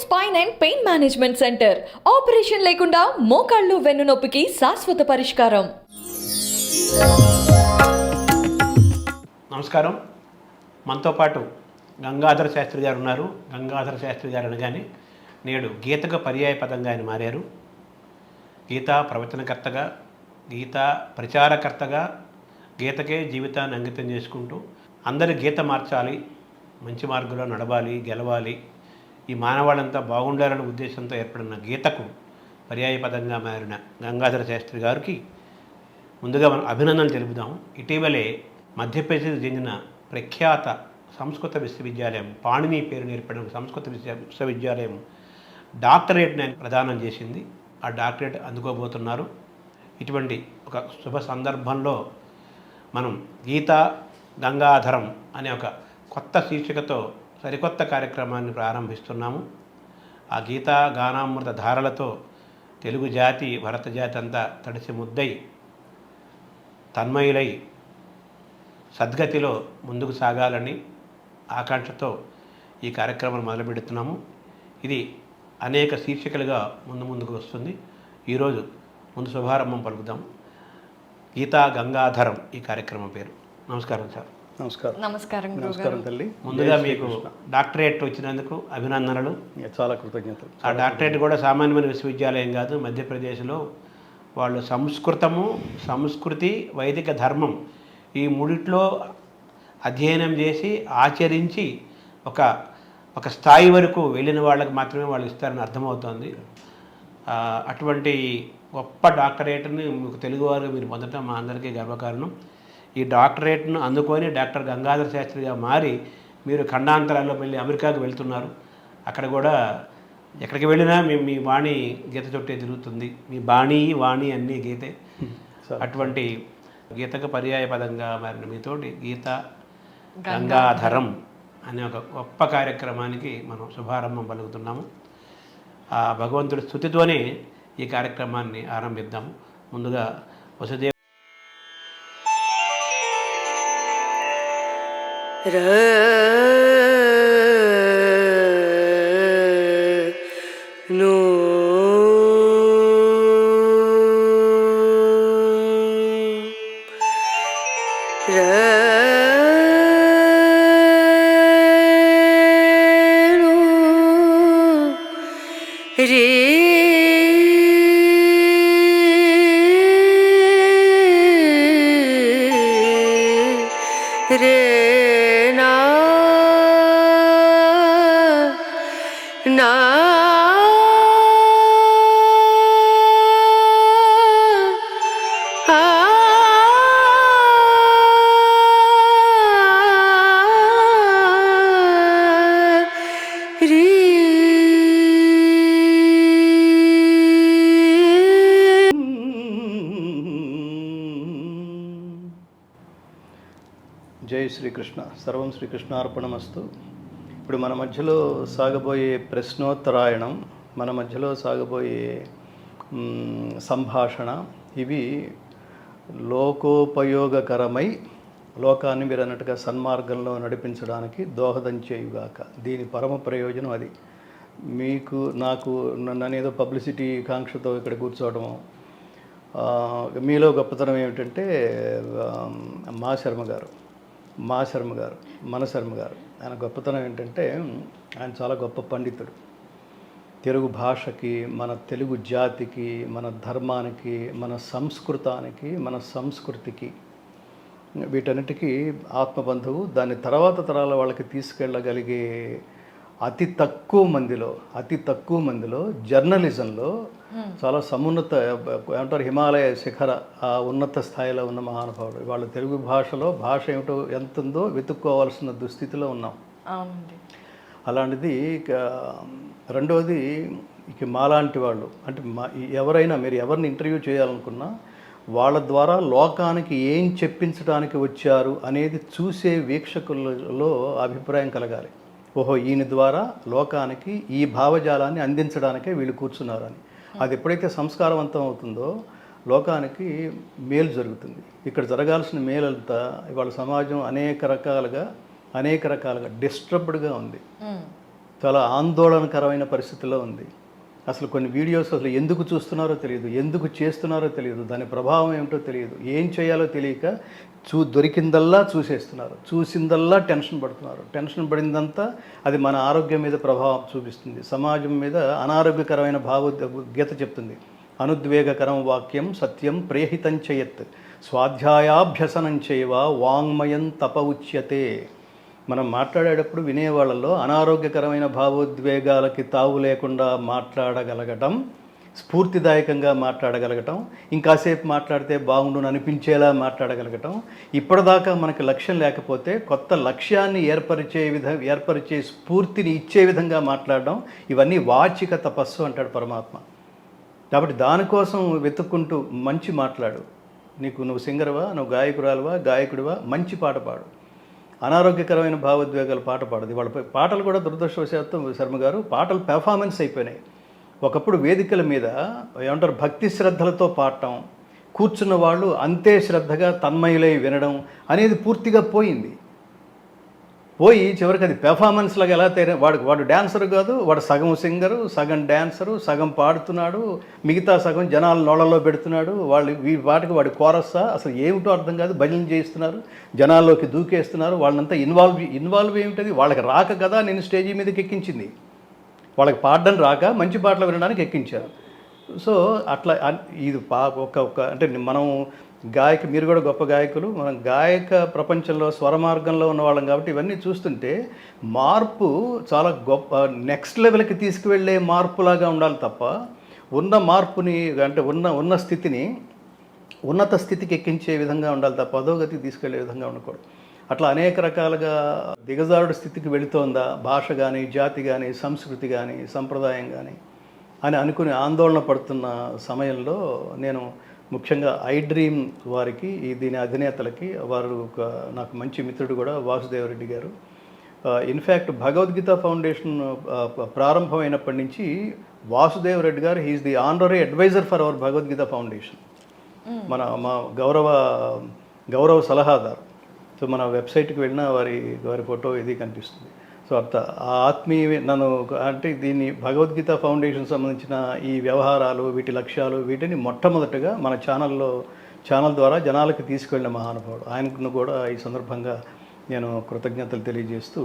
Spine and pain management centre. Operation లేకుండా మోకాళ్ళు వెన్నునొప్పికి శాశ్వత పరిష్కారం. నమస్కారం. మనతో పాటు గంగాధర శాస్త్రి గారు ఉన్నారు. గంగాధర శాస్త్రి గారు అనగానే నేడు గీతకు పర్యాయ పదంగా ఆయన మారారు. గీతా ప్రవచనకర్తగా గీతా ప్రచారకర్తగా గీతకే జీవితాన్ని అంకితం చేసుకుంటూ అందరి గీత మార్చాలి మంచి మార్గంలో నడవాలి గెలవాలి ఈ మానవాళంతా బాగుండాలనే ఉద్దేశంతో ఏర్పడిన గీతకు పర్యాయపదంగా మారిన గంగాధర శాస్త్రి గారికి ముందుగా మనం అభినందనలు తెలుపుదాం. ఇటీవలే మధ్యప్రదేశ్ చెందిన ప్రఖ్యాత సంస్కృత విశ్వవిద్యాలయం పాణిని పేరు నేర్పడిన సంస్కృత విశ్వ విశ్వవిద్యాలయం డాక్టరేట్ని ఆయన ప్రదానం చేసింది. ఆ డాక్టరేట్ అందుకోబోతున్నారు. ఇటువంటి ఒక శుభ సందర్భంలో మనం గీతా గంగాధరం అనే ఒక కొత్త శీర్షికతో సరికొత్త కార్యక్రమాన్ని ప్రారంభిస్తున్నాము. ఆ గీతా గానామృత ధారలతో తెలుగు జాతి భరత జాతి అంతా తడిసి ముద్దై తన్మయులై సద్గతిలో ముందుకు సాగాలని ఆకాంక్షతో ఈ కార్యక్రమం మొదలుపెడుతున్నాము. ఇది అనేక శీర్షికలుగా ముందు ముందుకు వస్తుంది. ఈరోజు ముందు శుభారంభం పలుకుదాం. గీతా గంగాధరం ఈ కార్యక్రమం పేరు. నమస్కారం సార్. నమస్కారం. నమస్కారం నమస్కారం తల్లి. ముందుగా మీకు డాక్టరేట్ వచ్చినందుకు అభినందనలు. చాలా కృతజ్ఞతలు. ఆ డాక్టరేట్ కూడా సామాన్యమైన విశ్వవిద్యాలయం కాదు మధ్యప్రదేశ్లో వాళ్ళు సంస్కృతము సంస్కృతి వైదిక ధర్మం ఈ మూడిట్లో అధ్యయనం చేసి ఆచరించి ఒక ఒక స్థాయి వరకు వెళ్ళిన వాళ్ళకి మాత్రమే వాళ్ళు ఇస్తారని అర్థమవుతోంది. అటువంటి గొప్ప డాక్టరేట్ని మీకు తెలుగువారు మీరు పొందటం మా అందరికీ గర్వకారణం. ఈ డాక్టరేట్ను అందుకొని డాక్టర్ గంగాధర శాస్త్రిగా మారి మీరు ఖండాంతరాల్లో వెళ్ళి అమెరికాకు వెళ్తున్నారు. అక్కడ కూడా ఎక్కడికి వెళ్ళినా మీ మీ వాణి గీత చుట్టే తిరుగుతుంది. మీ బాణి వాణి అన్నీ గీతే. అటువంటి గీతకు పర్యాయ పదంగా మారిన మీతోటి గీత గంగాధరం అనే ఒక గొప్ప కార్యక్రమానికి మనం శుభారంభం పలుకుతున్నాము. ఆ భగవంతుడి స్థుతితోనే ఈ కార్యక్రమాన్ని ఆరంభిద్దాము. ముందుగా వసుదేవ ను నా జై శ్రీకృష్ణ. సర్వం శ్రీకృష్ణార్పణమస్తు. ఇప్పుడు మన మధ్యలో సాగబోయే ప్రశ్నోత్తరాయణం మన మధ్యలో సాగబోయే సంభాషణ ఇవి లోకోపయోగకరమై లోకాన్ని మీరు అన్నట్టుగా సన్మార్గంలో నడిపించడానికి దోహదం చేయుగాక. దీని పరమ ప్రయోజనం అది. మీకు నాకు నన్నేదో ఏదో పబ్లిసిటీ కాంక్షతో ఇక్కడ కూర్చోవడము మీలో గొప్పతనం ఏమిటంటే మా శర్మ గారు. మా శర్మ గారు మన శర్మ గారు. ఆయన గొప్పతనం ఏంటంటే ఆయన చాలా గొప్ప పండితుడు. తెలుగు భాషకి మన తెలుగు జాతికి మన ధర్మానికి మన సంస్కృతానికి మన సంస్కృతికి వీటన్నిటికీ ఆత్మబంధువు. దాని తర్వాత తరాల వాళ్ళకి తీసుకెళ్ళగలిగే అతి తక్కువ మందిలో అతి తక్కువ మందిలో జర్నలిజంలో చాలా సమున్నత ఏమంటారు హిమాలయ శిఖర ఆ ఉన్నత స్థాయిలో ఉన్న మహానుభావుడు. వాళ్ళ తెలుగు భాషలో భాష ఏమిటో ఎంత ఉందో వెతుక్కోవాల్సిన దుస్థితిలో ఉన్నాం. అలాంటిది ఇక రెండవది ఇక మాలాంటి వాళ్ళు అంటే మా ఎవరైనా మీరు ఎవరిని ఇంటర్వ్యూ చేయాలనుకున్నా వాళ్ళ ద్వారా లోకానికి ఏం చెప్పించడానికి వచ్చారు అనేది చూసే వీక్షకులలో అభిప్రాయం కలగాలి. ఓహో ఈయన ద్వారా లోకానికి ఈ భావజాలాన్ని అందించడానికే వీళ్ళు కూర్చున్నారు అని అది ఎప్పుడైతే సంస్కారవంతం అవుతుందో లోకానికి మేలు జరుగుతుంది. ఇక్కడ జరగాల్సిన మేలంతా ఇవాళ సమాజం అనేక రకాలుగా అనేక రకాలుగా డిస్టర్బ్డ్గా ఉంది. చాలా ఆందోళనకరమైన పరిస్థితిలో ఉంది. అసలు కొన్ని వీడియోస్ అసలు ఎందుకు చూస్తున్నారో తెలియదు ఎందుకు చేస్తున్నారో తెలియదు దాని ప్రభావం ఏమిటో తెలియదు. ఏం చేయాలో తెలియక చూ దొరికిందల్లా చూసేస్తున్నారు. చూసిందల్లా టెన్షన్ పడుతున్నారు. టెన్షన్ పడిందంతా అది మన ఆరోగ్యం మీద ప్రభావం చూపిస్తుంది. సమాజం మీద అనారోగ్యకరమైన భావోద్వేగత చెప్తుంది. అనుద్వేగకరం వాక్యం సత్యం ప్రేహితం చేయత్ స్వాధ్యాయాభ్యసనం చేయవ వాంగ్మయం తప ఉచ్యతే. మనం మాట్లాడేటప్పుడు వినేవాళ్ళలో అనారోగ్యకరమైన భావోద్వేగాలకి తావు లేకుండా మాట్లాడగలగటం స్ఫూర్తిదాయకంగా మాట్లాడగలగటం ఇంకాసేపు మాట్లాడితే బాగుండును అనిపించేలా మాట్లాడగలగటం ఇప్పటిదాకా మనకి లక్ష్యం లేకపోతే కొత్త లక్ష్యాన్ని ఏర్పరిచే విధ ఏర్పరిచే స్ఫూర్తిని ఇచ్చే విధంగా మాట్లాడడం ఇవన్నీ వాచిక తపస్సు అంటాడు పరమాత్మ. కాబట్టి దానికోసం వెతుక్కుంటూ మంచి మాట్లాడు. నీకు నువ్వు సింగర్వా నువ్వు గాయకురాలువా గాయకుడివా మంచి పాట పాడు. అనారోగ్యకరమైన భావోద్వేగాలు పాట పాడదు. వాళ్ళ పాటలు కూడా దురదృష్టవశాత్తు శర్మ గారు పాటలు పెర్ఫార్మెన్స్ అయిపోయినాయి. ఒకప్పుడు వేదికల మీద ఏమంటారు భక్తి శ్రద్ధలతో పాడటం కూర్చున్న వాళ్ళు అంతే శ్రద్ధగా తన్మయులై వినడం అనేది పూర్తిగా పోయింది. పోయి చివరికి అది పెర్ఫార్మెన్స్ లాగా ఎలా తయారు వాడు వాడు డ్యాన్సర్ కాదు వాడు సగం సింగరు సగం డ్యాన్సరు సగం పాడుతున్నాడు మిగతా సగం జనాలు నోళ్ళలో పెడుతున్నాడు వాళ్ళు వీ వాటికి వాడి కోరస్సా అసలు ఏమిటో అర్థం కాదు భజన చేయిస్తున్నారు జనాల్లోకి దూకేస్తున్నారు వాళ్ళంతా ఇన్వాల్వ్ ఇన్వాల్వ్ ఏమిటది వాళ్ళకి రాక కదా నేను స్టేజీ మీదకి ఎక్కించింది. వాళ్ళకి పాడడం రాక మంచి పాటలు వినడానికి ఎక్కించారు. సో అట్లా ఇది పా ఒక ఒక అంటే మనం గాయక మీరు కూడా గొప్ప గాయకులు. మనం గాయక ప్రపంచంలో స్వర మార్గంలో ఉన్న వాళ్ళం కాబట్టి ఇవన్నీ చూస్తుంటే మార్పు చాలా గొప్ప నెక్స్ట్ లెవెల్కి తీసుకువెళ్ళే మార్పులాగా ఉండాలి తప్ప ఉన్న మార్పుని అంటే ఉన్న ఉన్న స్థితిని ఉన్నత స్థితికి ఎక్కించే విధంగా ఉండాలి తప్ప అధోగతికి తీసుకెళ్ళే విధంగా ఉండకూడదు. అట్లా అనేక రకాలుగా దిగజారుడు స్థితికి వెళుతోందా? భాష కానీ జాతి కానీ సంస్కృతి కానీ సంప్రదాయం కానీ అని అనుకుని ఆందోళన పడుతున్న సమయంలో నేను ముఖ్యంగా ఐ డ్రీమ్ వారికి ఈ దీని అధినేతలకి వారు ఒక నాకు మంచి మిత్రుడు కూడా వాసుదేవరెడ్డి గారు. ఇన్ఫ్యాక్ట్ భగవద్గీత ఫౌండేషన్ ప్రారంభమైనప్పటి నుంచి Vasudev Reddy garu he is the honorary advisor for our Bhagavad Gita foundation. మన మా గౌరవ గౌరవ సలహాదారు. సో మన వెబ్సైట్కి వెళ్ళినా వారి వారి ఫోటో ఇది కనిపిస్తుంది. సో అంత ఆత్మీయ నన్ను అంటే దీన్ని భగవద్గీత ఫౌండేషన్ సంబంధించిన ఈ వ్యవహారాలు వీటి లక్ష్యాలు వీటిని మొట్టమొదటగా మన ఛానల్లో ఛానల్ ద్వారా జనాలకు తీసుకెళ్ళిన మహానుభావుడు. ఆయనను కూడా ఈ సందర్భంగా నేను కృతజ్ఞతలు తెలియజేస్తూ